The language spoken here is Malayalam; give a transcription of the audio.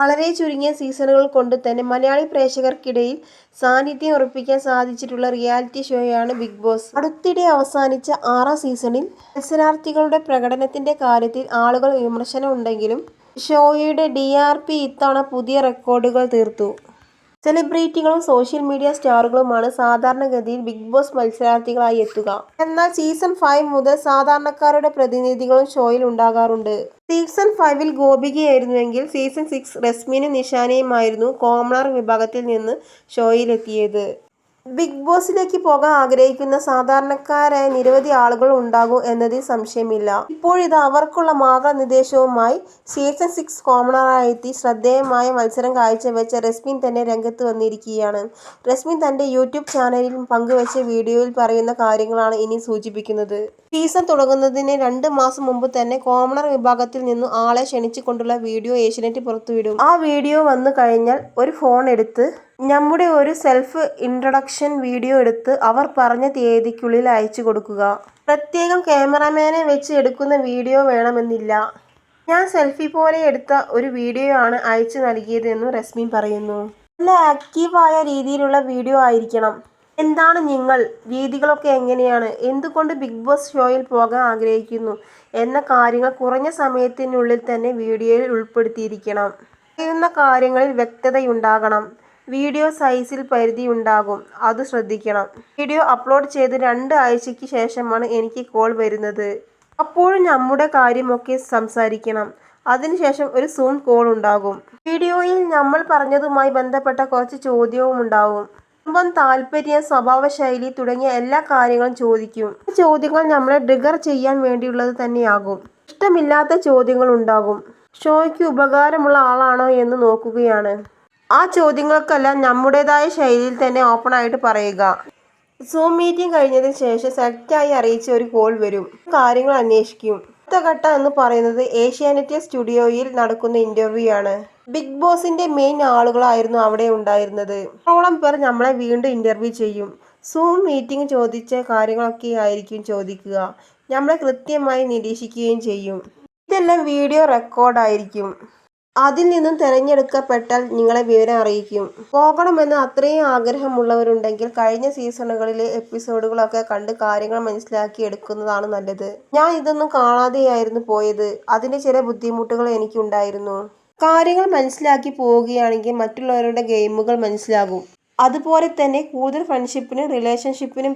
വളരെ ചുരുങ്ങിയ സീസണുകൾ കൊണ്ട് തന്നെ മലയാളി പ്രേക്ഷകർക്കിടയിൽ സാന്നിധ്യം ഉറപ്പിക്കാൻ സാധിച്ചിട്ടുള്ള റിയാലിറ്റി ഷോയാണ് ബിഗ് ബോസ്. അടുത്തിടെ അവസാനിച്ച ആറാം സീസണിൽ മത്സരാർത്ഥികളുടെ പ്രകടനത്തിന്റെ കാര്യത്തിൽ ആളുകൾ വിമർശനം ഉണ്ടെങ്കിലും ഷോയുടെ പി ഇത്തവണ പുതിയ റെക്കോർഡുകൾ തീർത്തു. സെലിബ്രിറ്റികളും സോഷ്യൽ മീഡിയ സ്റ്റാറുകളുമാണ് സാധാരണഗതിയിൽ ബിഗ് ബോസ് മത്സരാർത്ഥികളായി എത്തുക. എന്നാൽ സീസൺ ഫൈവ് മുതൽ സാധാരണക്കാരുടെ പ്രതിനിധികളും ഷോയിൽ ഉണ്ടാകാറുണ്ട്. സീസൺ ഫൈവിൽ ഗോപികയായിരുന്നുവെങ്കിൽ സീസൺ സിക്സ് റസ്മിനും നിഷാനയുമായിരുന്നു കോമണർ വിഭാഗത്തിൽ നിന്ന് ഷോയിലെത്തിയത്. ബിഗ് ബോസിലേക്ക് പോകാൻ ആഗ്രഹിക്കുന്ന സാധാരണക്കാരായ നിരവധി ആളുകൾ ഉണ്ടാകും എന്നതിൽ സംശയമില്ല. ഇപ്പോഴിത് അവർക്കുള്ള മാർഗനിർദ്ദേശവുമായി സീസൺ സിക്സ് കോമണറായെത്തി ശ്രദ്ധേയമായ മത്സരം കാഴ്ചവെച്ച റെസ്മിൻ തന്നെ രംഗത്ത് വന്നിരിക്കുകയാണ്. റെസ്മിൻ തന്റെ യൂട്യൂബ് ചാനലിൽ പങ്കുവച്ച വീഡിയോയിൽ പറയുന്ന കാര്യങ്ങളാണ് ഇനി സൂചിപ്പിക്കുന്നത്. സീസൺ തുടങ്ങുന്നതിന് രണ്ട് മാസം മുമ്പ് തന്നെ കോമണർ വിഭാഗത്തിൽ നിന്നും ആളെ ക്ഷണിച്ചുകൊണ്ടുള്ള വീഡിയോ ഏഷ്യനെറ്റ് പുറത്തുവിടും. ആ വീഡിയോ വന്നു കഴിഞ്ഞാൽ ഒരു ഫോൺ എടുത്ത് നമ്മുടെ ഒരു സെൽഫ് ഇൻട്രൊഡക്ഷൻ വീഡിയോ എടുത്ത് അവർ പറഞ്ഞ തീയതിക്കുള്ളിൽ അയച്ചു കൊടുക്കുക. പ്രത്യേകം ക്യാമറമാനെ വെച്ച് എടുക്കുന്ന വീഡിയോ വേണമെന്നില്ല. ഞാൻ സെൽഫി പോലെ എടുത്ത ഒരു വീഡിയോ ആണ് അയച്ചു നൽകിയതെന്ന് രശ്മി പറയുന്നു. നല്ല ആക്റ്റീവായ രീതിയിലുള്ള വീഡിയോ ആയിരിക്കണം. എന്താണ് നിങ്ങൾ, രീതികളൊക്കെ എങ്ങനെയാണ്, എന്തുകൊണ്ട് ബിഗ് ബോസ് ഷോയിൽ പോകാൻ ആഗ്രഹിക്കുന്നു എന്ന കാര്യങ്ങൾ കുറഞ്ഞ സമയത്തിനുള്ളിൽ തന്നെ വീഡിയോയിൽ ഉൾപ്പെടുത്തിയിരിക്കണം. ചെയ്യുന്ന കാര്യങ്ങളിൽ വ്യക്തതയുണ്ടാകണം. വീഡിയോ സൈസിൽ പരിധി ഉണ്ടാകും അത് ശ്രദ്ധിക്കണം. വീഡിയോ അപ്ലോഡ് ചെയ്ത് രണ്ട് ആഴ്ചയ്ക്ക് ശേഷമാണ് എനിക്ക് കോൾ വരുന്നത്. അപ്പോഴും നമ്മുടെ കാര്യമൊക്കെ സംസാരിക്കണം. അതിനുശേഷം ഒരു സൂം കോൾ ഉണ്ടാകും. വീഡിയോയിൽ നമ്മൾ പറഞ്ഞതുമായി ബന്ധപ്പെട്ട കുറച്ച് ചോദ്യവും ഉണ്ടാവും കുടുംബം, താൽപര്യം, സ്വഭാവശൈലി തുടങ്ങിയ എല്ലാ കാര്യങ്ങളും ചോദിക്കും. ചോദ്യങ്ങൾ നമ്മളെ ട്രിഗർ ചെയ്യാൻ വേണ്ടിയുള്ളത് തന്നെയാകും. ഇഷ്ടമില്ലാത്ത ചോദ്യങ്ങൾ ഉണ്ടാകും ഷോയ്ക്ക് ഉപകാരമുള്ള ആളാണോ എന്ന് നോക്കുകയാണ്. ആ ചോദ്യങ്ങൾക്കെല്ലാം നമ്മുടേതായ ശൈലിയിൽ തന്നെ ഓപ്പൺ ആയിട്ട് പറയുക. സൂം മീറ്റിംഗ് കഴിഞ്ഞതിന് ശേഷം സെറ്റായി അറിയിച്ച ഒരു കോൾ വരും. കാര്യങ്ങൾ അന്വേഷിക്കും. അടുത്ത ഘട്ടം എന്ന് പറയുന്നത് ഏഷ്യാനെറ്റ് സ്റ്റുഡിയോയിൽ നടക്കുന്ന ഇന്റർവ്യൂ ആണ്. ബിഗ് ബോസിന്റെ മെയിൻ ആളുകളായിരുന്നു അവിടെ ഉണ്ടായിരുന്നത്. ഓളം പേർ നമ്മളെ വീണ്ടും ഇന്റർവ്യൂ ചെയ്യും. സൂം മീറ്റിംഗ് ചോദിച്ച കാര്യങ്ങളൊക്കെ ആയിരിക്കും ചോദിക്കുക. നമ്മളെ കൃത്യമായി നിരീക്ഷിക്കുകയും ചെയ്യും. ഇതെല്ലാം വീഡിയോ റെക്കോർഡായിരിക്കും. അതിൽ നിന്നും തിരഞ്ഞെടുക്കപ്പെട്ടാൽ നിങ്ങളെ വിവരം അറിയിക്കും. പോകണമെന്ന് അത്രയും ആഗ്രഹമുള്ളവരുണ്ടെങ്കിൽ കഴിഞ്ഞ സീസണുകളിലെ എപ്പിസോഡുകളൊക്കെ കണ്ട് കാര്യങ്ങൾ മനസ്സിലാക്കി എടുക്കുന്നതാണ് നല്ലത്. ഞാൻ ഇതൊന്നും കാണാതെയായിരുന്നു പോയത്. അതിന്റെ ചില ബുദ്ധിമുട്ടുകൾ എനിക്കുണ്ടായിരുന്നു. കാര്യങ്ങൾ മനസ്സിലാക്കി പോവുകയാണെങ്കിൽ മറ്റുള്ളവരുടെ ഗെയിമുകൾ മനസ്സിലാകും. അതുപോലെ തന്നെ കൂടുതൽ ഫ്രണ്ട്ഷിപ്പിനും റിലേഷൻഷിപ്പിനും